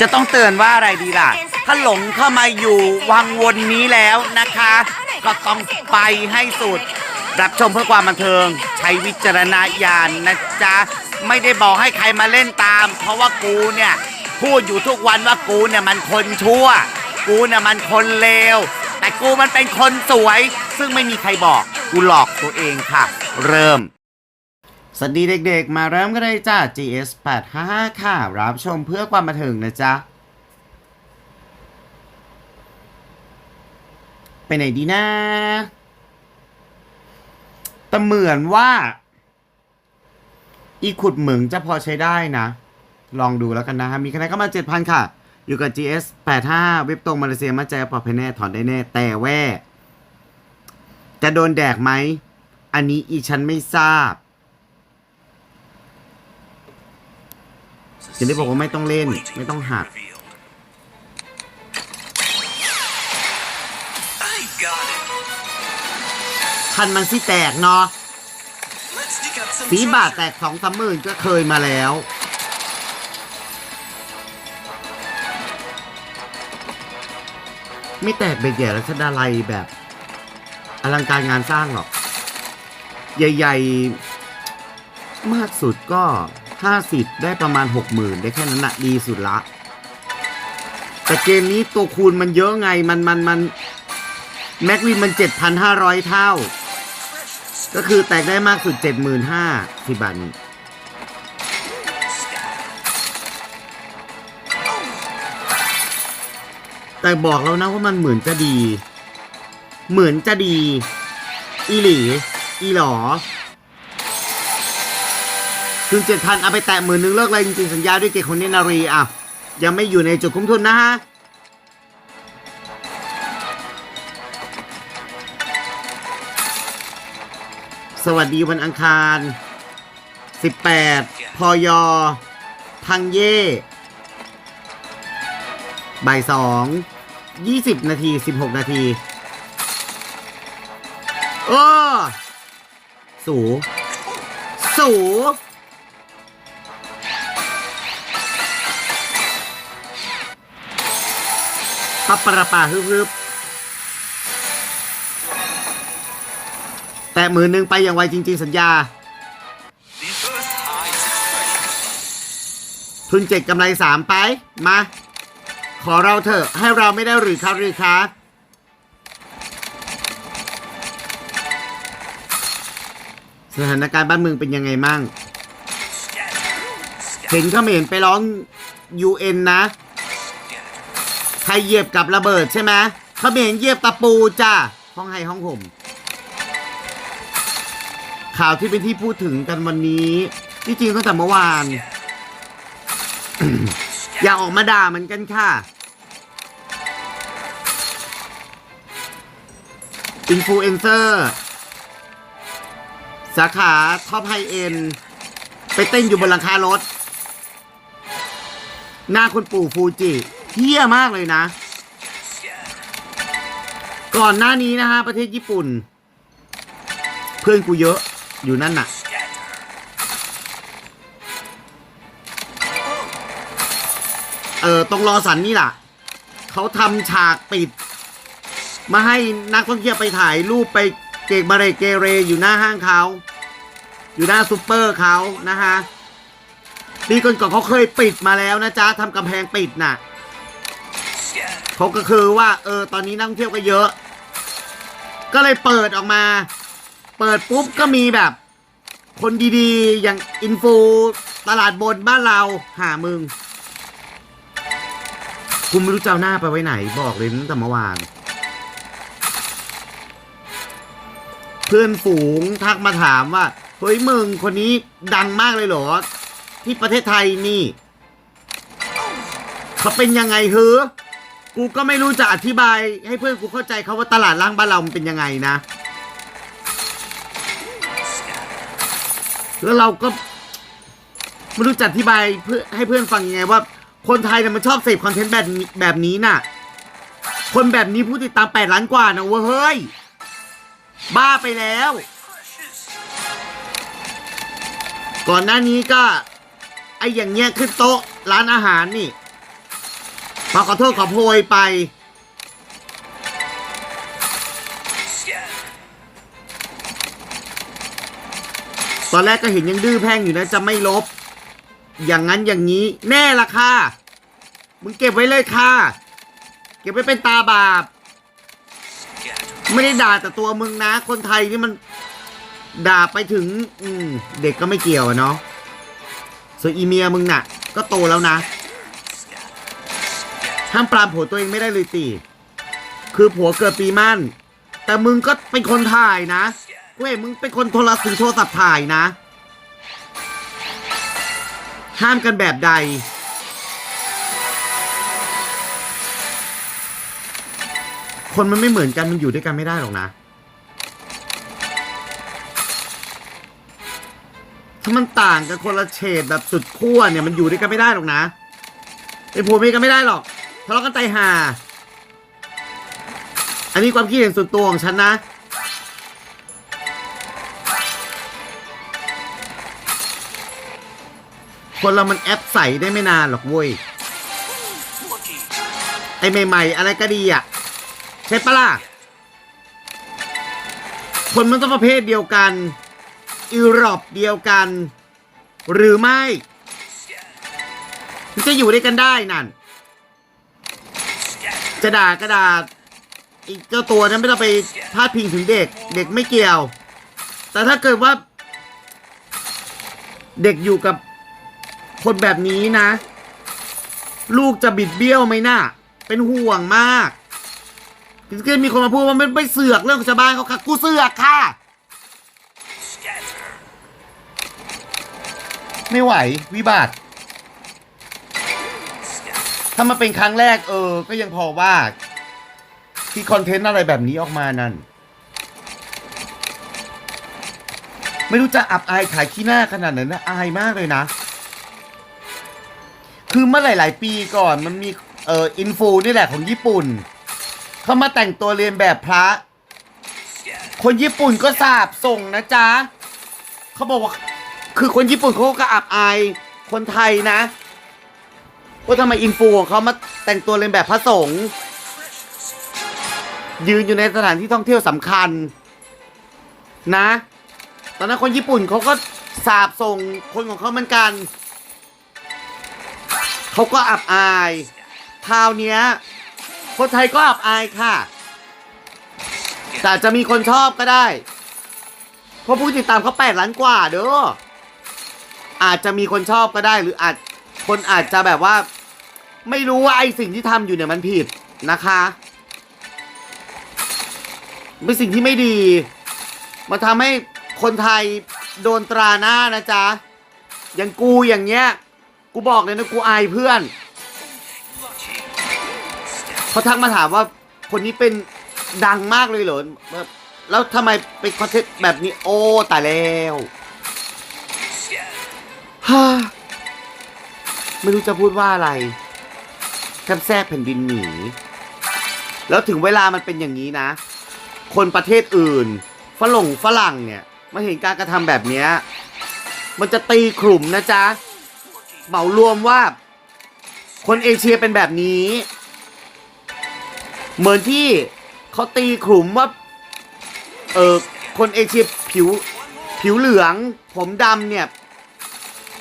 จะต้องเตือนว่าอะไรดีล่ะ ถ้าหลงเข้ามาอยู่วังวนนี้แล้วนะคะ ก็ต้องไปให้สุด รับชมเพื่อความบันเทิง ใช้วิจารณญาณนะจ๊ะ ไม่ได้บอกให้ใครมาเล่นตาม เพราะว่ากูเนี่ย พูดอยู่ทุกวันว่ากูเนี่ยมันคนชั่ว กูเนี่ยมันคนเลว แต่กูมันเป็นคนสวย ซึ่งไม่มีใครบอก กูหลอกตัวเองค่ะ เริ่ม สวัสดีเด็กๆ มาเริ่มกันเลยจ้า GS 855ค่ะ รับชมเพื่อความบันเทิงนะจ๊ะ ไปไหนดีนะแต่เหมือนว่า อีขุดเหมืองจะพอใช้ได้นะ ลองดูแล้วกันนะฮะ มีคะแนนเข้ามา 7,000 ค่ะ อยู่กับ GS 85เว็บตรงมาเลเซียมาแจปลอดภัยแน่ถอนได้แน่ แต่แว่จะโดนแดกไหม อันนี้อีฉันไม่ทราบ จะได้บอกว่าไม่ต้องเล่น ไม่ต้องหัก I got it. คันมันสิแตกเนาะ Let's dig up some สีบาท treasure. แตกสองสามหมื่นก็เคยมาแล้ว ไม่แตกเบ็ดใหญ่แล้วชดาลัยแบบ อลังการงานสร้างหรอก ใหญ่ ๆ มากสุดก็ ห้าสิบได้ประมาณหกหมื่นได้แค่นั้นนะดีสุดละ แต่เกมนี้ตัวคูณมันเยอะไงมันมันมันแม็กวินมันเจ็ดพันห้าร้อยเท่า ก็คือแตกได้มากสุด 75,000ที่บาทนี้แต่บอกแล้วนะว่ามันเหมือนจะดี เหมือนจะดี อีหลี อีหลอ ถึงเจ็ดพันเอาไปแตะหมื่นนึงเลิกเลยจริงๆสัญญาด้วยเกตคนนี้นารีอะยังไม่อยู่ในจุดคุ้มทุนนะฮะสวัสดีวันอังคาร 18 พย พังเย่ บ่ายสอง20นาที16นาที โอ้ สู สู ปับปะระปาฮึบฮึบแต่มือหนึ่งไปอย่างไวจริง ๆ สัญญา ทุนเจ็ดกำไรสามไป มา ขอเราเถอะ ให้เราไม่ได้หรือคะหรือคะสถานการณ์บ้านเมืองเป็นยังไงมั่งถิงเห็นเขมรไปร้อง UN นะ ใครเหยียบกับระเบิดใช่ไหมเขมรเหยียบตะปูจ้าห้องให้ห้องห่มข่าวที่เป็นที่พูดถึงกันวันนี้ที่จริงตั้งแต่เมื่อวาน อย่าออกมาด่าเหมือนกันค่ะอินฟลูเอนเซอร์ สาขาท็อปไฮเอ็นไปเต้นอยู่บนหลังคารถ หน้าคุณปู่ฟูจิ เที่ยมากเลยนะ ก่อนหน้านี้นะฮะ ประเทศญี่ปุ่น เพื่อนกูเยอะอยู่นั่นน่ะ เออตรงรอสันนี่แหละเขาทำฉากปิด มาให้นักท่องเที่ยวไปถ่ายรูปไปเกกบาเรเกเรอยู่หน้าห้างเขา อยู่หน้าซูเปอร์เขานะฮะปีก่อนๆเขาเคยปิดมาแล้วนะจ๊ะทำกำแพงปิดน่ะ เขาก็คือว่า เออ ตอนนี้นักท่องเที่ยวก็เยอะ ก็เลยเปิดออกมา เปิดปุ๊บก็มีแบบ คนดีๆ อย่างอินฟูตลาดบนบ้านเราหามึงคุณไม่รู้จะเอาหน้าไปไว้ไหนบอกเลยตั้งแต่เมื่อวาน เพื่อนฝูงทักมาถามว่า เฮ้ยมึงคนนี้ดังมากเลยเหรอ ที่ประเทศไทยนี่ เขาเป็นยังไงเฮ้อ กูก็ไม่รู้จะอธิบายให้เพื่อนกูเข้าใจเขาว่าตลาดล่างบ้านเรามันเป็นยังไงนะ แล้วเราก็ไม่รู้จะอธิบายเพื่อให้เพื่อนฟังยังไงว่า คนไทยเนี่ยมันชอบเสพคอนเทนต์แบบแบบนี้น่ะ คนแบบนี้ผู้ติดตามแปดล้านกว่านะเว้ยเฮ้ย บ้าไปแล้ว ก่อนหน้านี้ก็ไออย่างเงี้ยขึ้นโต๊ะร้านอาหารนี่ มาขอโทษขอโพยไป ตอนแรกก็เห็นยังดื้อแพ่งอยู่นะจะไม่ลบ อย่างนั้นอย่างนี้แน่ละค่ะ มึงเก็บไว้เลยค่ะ เก็บไว้เป็นตาบาป ไม่ได้ด่าแต่ตัวมึงนะ คนไทยนี่มันด่าไปถึง อืเด็กก็ไม่เกี่ยวเนาะส่วนอีเมียมึงน่ะ ก็โตแล้วนะ ห้ามปรามผัวตัวเองไม่ได้เลยตีคือผัวเกิดปีมั่น แต่มึงก็เป็นคนถ่ายนะเว้ยมึงเป็นคนโทรสื่อโทรศัพท์ถ่ายนะ ห้ามกันแบบใด คนมันไม่เหมือนกันมันอยู่ด้วยกันไม่ได้หรอกนะถ้ามันต่างกันคนละเฉดแบบสุดขั้วเนี่ยมันอยู่ด้วยกันไม่ได้หรอกนะไอ้ผัวเมียกันไม่ได้หรอก ทะเลาะกันไตห่า อันนี้ความคิดเห็นส่วนตัวของฉันนะ คนเรามันแอปใส่ได้ไม่นานหรอกเว้ย ไอ้ใหม่ ๆ อะไรก็ดีอะ ใช่ปะล่ะ คนมันต้องประเภทเดียวกันอิรอบเดียวกัน หรือไม่ จะอยู่ด้วยกันได้นั่น จะด่าก็ด่าอีกเจ้าตัวนั้นไม่ต้องไปพาดพิงถึงเด็ก เด็กไม่เกี่ยว แต่ถ้าเกิดว่า เด็กอยู่กับคนแบบนี้นะ ลูกจะบิดเบี้ยวไหมน่ะ เป็นห่วงมากถึงจะมีคนมาพูดว่ามันไม่เสือกเรื่องชาวบ้านเขาค่ะ กูเสือกค่ะ ไม่ไหว วิบัติ ถ้ามาเป็นครั้งแรก เออ ก็ยังพอว่า ที่คอนเทนต์อะไรแบบนี้ออกมานั่น ไม่รู้จะอับอายขายขี้หน้าขนาดไหนนะอายมากเลยนะ คือเมื่อหลาย ๆ ปีก่อนมันมีเอออินฟูนี่แหละของญี่ปุ่น เขามาแต่งตัวเรียนแบบพระ คนญี่ปุ่นก็สาบส่งนะจ๊ะเขาบอกว่า คือคนญี่ปุ่นเขาก็อับอายคนไทยนะ ว่าทำไมอินฟูของเขามาแต่งตัวเรียนแบบพระสงฆ์ยืนอยู่ในสถานที่ท่องเที่ยวสำคัญ นะ ตอนนั้นคนญี่ปุ่นเขาก็สาบส่งคนของเขาเหมือนกัน เขาก็อับอายคราวเนี้ยคนไทยก็อับอายค่ะ แต่จจะมีคนชอบก็ได้ เพราะผู้ติดตามเขาแปดล้านกว่าเด้ออาจจะมีคนชอบก็ได้หรืออาจคนอาจจะแบบว่า ไม่รู้ว่าไอสิ่งที่ทำอยู่เนี่ยมันผิดนะคะเป็นสิ่งที่ไม่ดี มันทำให้คนไทยโดนตราหน้านะจ๊ะ อย่างกูอย่างเงี้ย กูบอกเลยนะกูอายเพื่อน เขาทักมาถามว่าคนนี้เป็นดังมากเลยเหรอแบบแล้วทำไมเป็นคอนเทนต์แบบนี้ โอ้ตายแล้วฮ่าไม่รู้จะพูดว่าอะไร แทบแทกแผ่นดินหนีแล้วถึงเวลามันเป็นอย่างนี้นะ คนประเทศอื่น ฝรั่งฝรั่งเนี่ยมาเห็นการกระทำแบบเนี้ยมันจะตีขลุ่มนะจ๊ะเหมารวมว่า คนเอเชียเป็นแบบนี้ เหมือนที่เขาตีขลุ่มว่าเออคนเอเชียผิวผิวเหลือง ผมดำเนี่ย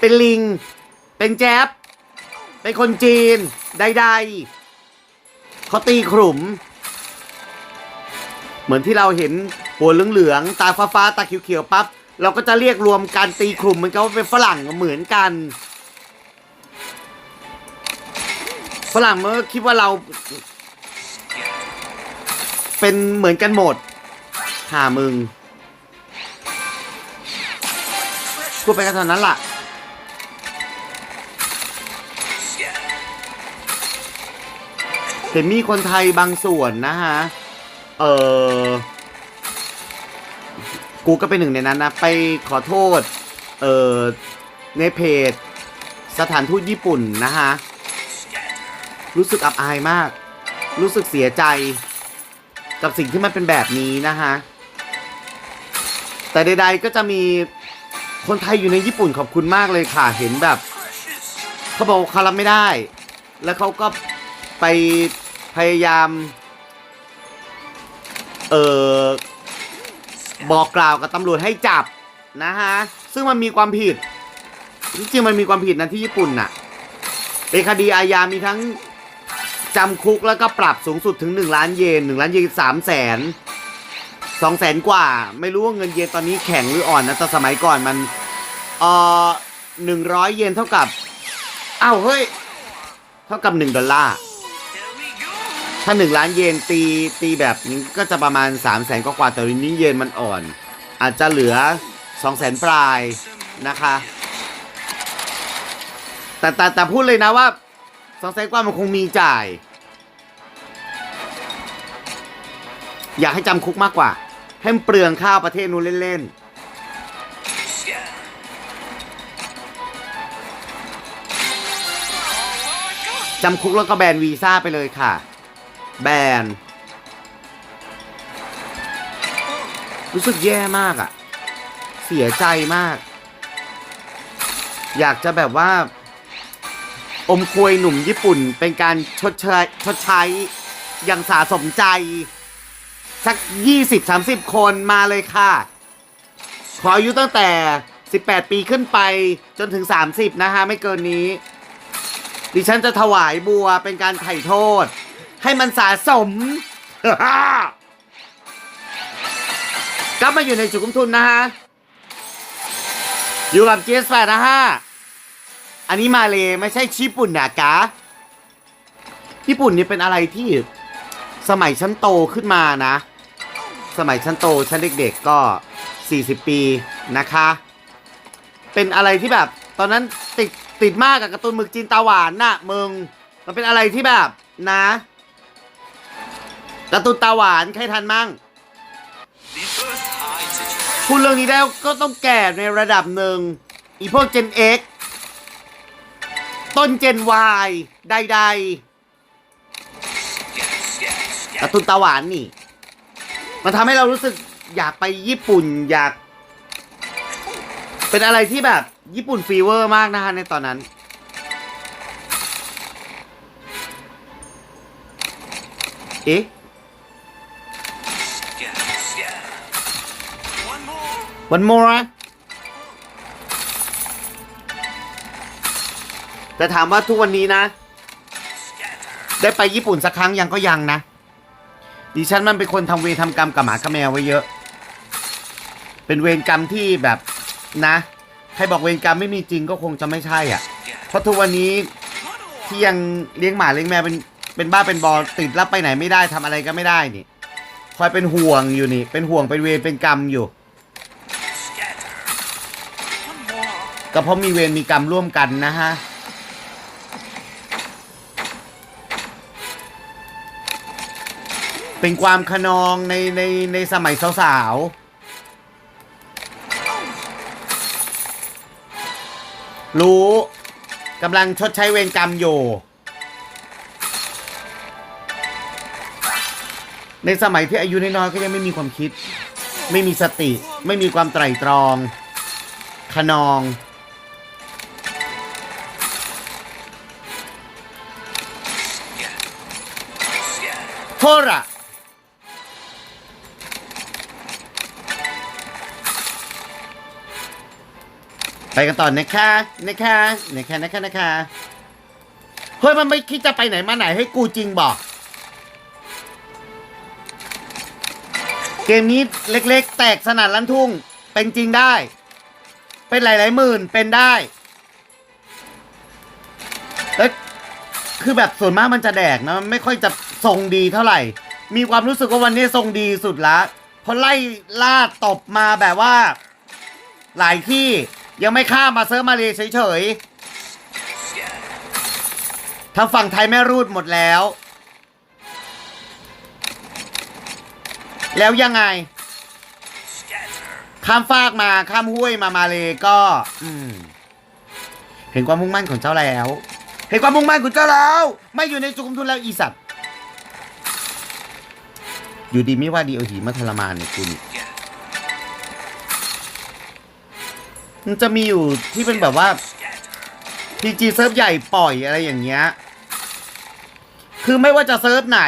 เป็นลิง เป็นแจ๊บ เป็นคนจีนใดๆเขาตีขลุ่ม เหมือนที่เราเห็นหัวเหลืองๆตาฟ้าๆตาเขียวๆปั๊บเราก็จะเรียกรวมการตีขลุ่มเหมือนกันว่าเป็นฝรั่งเหมือนกันฝรั่งมันก็คิดว่าเรา เป็นเหมือนกันหมดหามึงพูดไปกันเท่านั้นล่ะ ห็นมีคนไทยบางส่วนนะฮะ เออกูก็เป็นหนึ่งในนั้นนะ ไปขอโทษ เออในเพจ สถานทูตญี่ปุ่นนะฮะ รู้สึกอับอายมาก รู้สึกเสียใจ กับสิ่งที่มันเป็นแบบนี้นะฮะ แต่ใดๆก็จะมีคนไทยอยู่ในญี่ปุ่นขอบคุณมากเลยค่ะ เห็นแบบเขาบอกว่าเขารับไม่ได้ แล้วเขาก็ไป พยายาม เออบอกกล่าวกับตำรวจให้จับนะฮะ ซึ่งมันมีความผิด จริงๆมันมีความผิดนะที่ญี่ปุ่นน่ะเป็นคดีอาญามีทั้งจำคุกแล้วก็ปรับสูงสุดถึง 1 ล้านเยน1ล้านเยนสามแสนสองแสนกว่า ไม่รู้ว่าเงินเยนตอนนี้แข็งหรืออ่อนนะแต่สมัยก่อนมันเออหนึ่งร้อยเยนเท่ากับอ้าวเฮ้ย เท่ากับ1ดอลลาร์ Here we go. ถ้า1ล้านเยนตีตีแบบนี้ก็จะประมาณ3 0 0แสนกว่าแต่วันนี้เยนมันอ่อน อาจจะเหลือ2 0 0แสนปลายนะคะ แต่แต่แต่พูดเลยนะว่า2 0 0แสนกว่ามันคงมีจ่าย อยากให้จำคุกมากกว่า ให้เปลืองข้าวประเทศนู้นเล่นๆจำคุกแล้วก็แบนวีซ่าไปเลยค่ะ แบน รู้สึกแย่มากอะเสียใจมาก อยากจะแบบว่า อมควยหนุ่มญี่ปุ่นเป็นการชดเชยชดใช้อย่างสาสมใจ สัก 20-30 คนมาเลยค่ะ ขออายุตั้งแต่ 18 ปีขึ้นไปจนถึง 30 นะฮะ ไม่เกินนี้ ดิฉันจะถวายบัวเป็นการไถ่โทษ ให้มันสะสม กลับมาอยู่ในจุดคุ้มทุนนะฮะ อยู่กับเจสแปดนะฮะ อันนี้มาเลยไม่ใช่ญี่ปุ่นนะกะญี่ปุ่นนี่เป็นอะไรที่สมัยฉันโตขึ้นมานะ สมัยฉันโตฉันเด็กๆก็ 40 ปีนะคะ เป็นอะไรที่แบบ ตอนนั้นติดติดมากกับการ์ตูนหมึกจีนตาหวานน่ะมึง มันเป็นอะไรที่แบบนะ การ์ตูนตาหวานใครทันมั่งพูดเรื่องนี้ได้ก็ต้องแก่ในระดับหนึ่งอีพวก Gen X ต้น Gen Y ใดๆการ์ตูนตาหวานนี่ มันทำให้เรารู้สึกอยากไปญี่ปุ่นอยาก เป็นอะไรที่แบบ ญี่ปุ่นฟีเวอร์มากนะฮะในตอนนั้นเอ๊ะ more. วันโมระแต่ถามว่าทุกวันนี้นะ ได้ไปญี่ปุ่นสักครั้งยังก็ยังนะ ดิฉันมันเป็นคนทำเวรทำกรรมกับหมากับแมวไว้เยอะ เป็นเวรกรรมที่แบบนะ ใครบอกเวรกรรมไม่มีจริงก็คงจะไม่ใช่อะ เพราะทุกวันนี้ที่ยังเลี้ยงหมาเลี้ยงแมวเป็นเป็นบ้าเป็นบอติดรับไปไหนไม่ได้ทำอะไรก็ไม่ได้นี่ คอยเป็นห่วงอยู่นี่ เป็นห่วงเป็นเวรเป็นกรรมอยู่ ก็เพราะมีเวรมีกรรมร่วมกันนะฮะ เป็นความขนองในในในสมัยสาวๆ รู้กำลังชดใช้เวรกรรมอยู่ ในสมัยที่อายุน้อยๆก็ยังไม่มีความคิด ไม่มีสติ ไม่มีความไตร่ตรอง ขนอง ไปกันต่อนะคะนะคะนะคะนะคะนะคะเฮ้ยมันไม่คิดจะไปไหนมาไหนให้กูจริงบอก เกมนี้เล็กๆ แตกสนั่นลั่นทุ่ง เป็นจริงได้ เป็นหลายๆหมื่นเป็นได้แล้วคือแบบส่วนมากมันจะแดกนะมันไม่ค่อยจะ ทรงดีเท่าไหร่ มีความรู้สึกว่าวันนี้ทรงดีสุดละเพราะไล่ล่าตบมาแบบว่า หลายที่ยังไม่ข้ามาเซิร์มาเลเฉย Yeah. ๆทางฝั่งไทยแม่รูดหมดแล้ว แล้วยังไง ข้ามฟากมาข้ามห้วยมามาเลยก็เห็นความมุ่งมั่นของเจ้าแล้ว เห็นความมุ่งมั่นของเจ้าแล้ว ไม่อยู่ในจุกมทุนแล้วอีสัตว์ อยู่ดีไม่ว่าดีเอาหีมาทรมานเนี่ยคุณมันจะมีอยู่ที่เป็นแบบว่า Scatter. พีจีเซิร์ฟใหญ่ปล่อยอะไรอย่างเงี้ย คือไม่ว่าจะเซิร์ฟไหน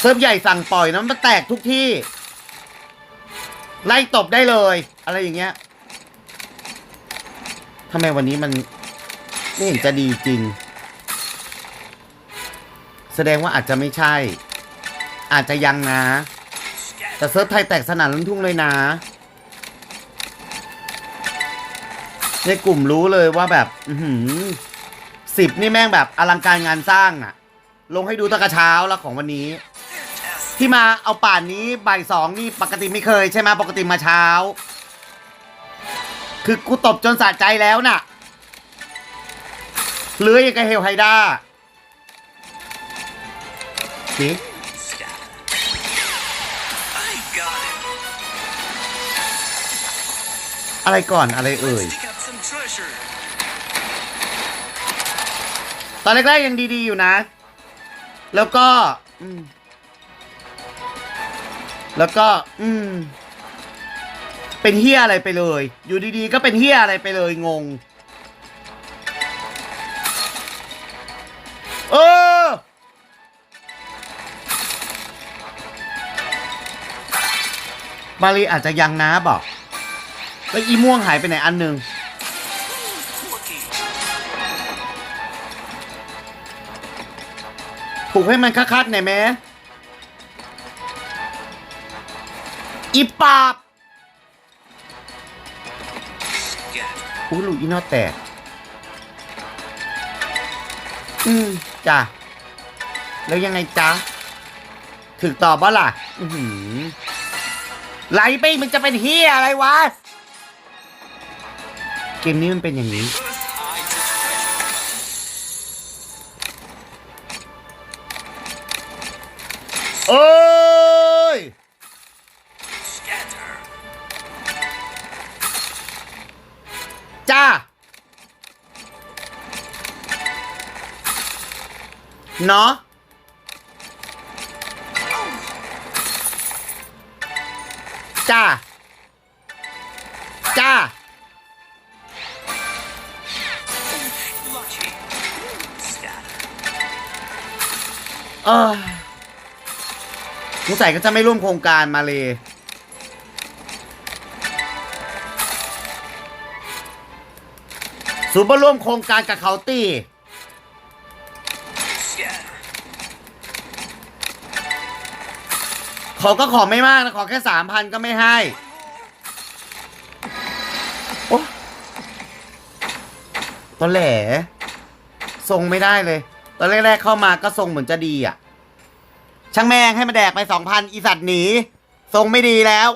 เซิร์ฟใหญ่สั่งปล่อยนะมันแตกทุกที่ ไล่ตบได้เลย อะไรอย่างเงี้ยทำไมวันนี้มันไม่เห็นจะดีจริง แสดงว่าอาจจะไม่ใช่ อาจจะยังนะ แต่เซิร์ฟไทยแตกสนั่นลั่นทุ่งเลยนะ ในกลุ่มรู้เลยว่าแบบอืสิบนี่แม่งแบบอลังการงานสร้างอะลงให้ดูตั้งแต่เช้าแล้วของวันนี้ ที่มาเอาป่านนี้บ่ายสองนี่ปกติไม่เคยใช่ไหมปกติมาเช้า คือกูตบจนสะใจแล้วน่ะเลื้อยกับเฮลไฮด้าสิ อะไรก่อนอะไรเอ่ย ตอนแรกๆยังดีๆอยู่นะ แล้วก็ อืม แล้วก็ อืม เป็นเฮียอะไรไปเลย อยู่ดีๆ ก็เป็นเฮียอะไรไปเลยงง เออมารีอาจจะยังนะบอก แล้วอีม่วงหายไปไหนอันหนึ่ง Looky. ผูกให้มันคัดๆหน่อยแม้อีปาบอุ้ยลูกอีนอแตก อืมจ้ะ แล้วยังไงจ๊ะถึกตอบว่าล่ะ อือหือไหลไปมันจะเป็นเฮียอะไรวะ เกมนี้มันเป็นอย่างนี้ First eye to treasure. เอ้ย จ้า เนาะจ้า จ้า เออสงสัยก็จะไม่ร่วมโครงการมาเลยสูบร่วมโครงการกับเขาตีขอก็ขอไม่มากนะ ขอแค่สามพันก็ไม่ให้โอ้ตอนแหลทรงไม่ได้เลย ตอนแรกๆเข้ามาก็ทรงเหมือนจะดีอะ ช่างแม่งให้มาแดกไปสองพันอีสัตว์หนี ทรงไม่ดีแล้ว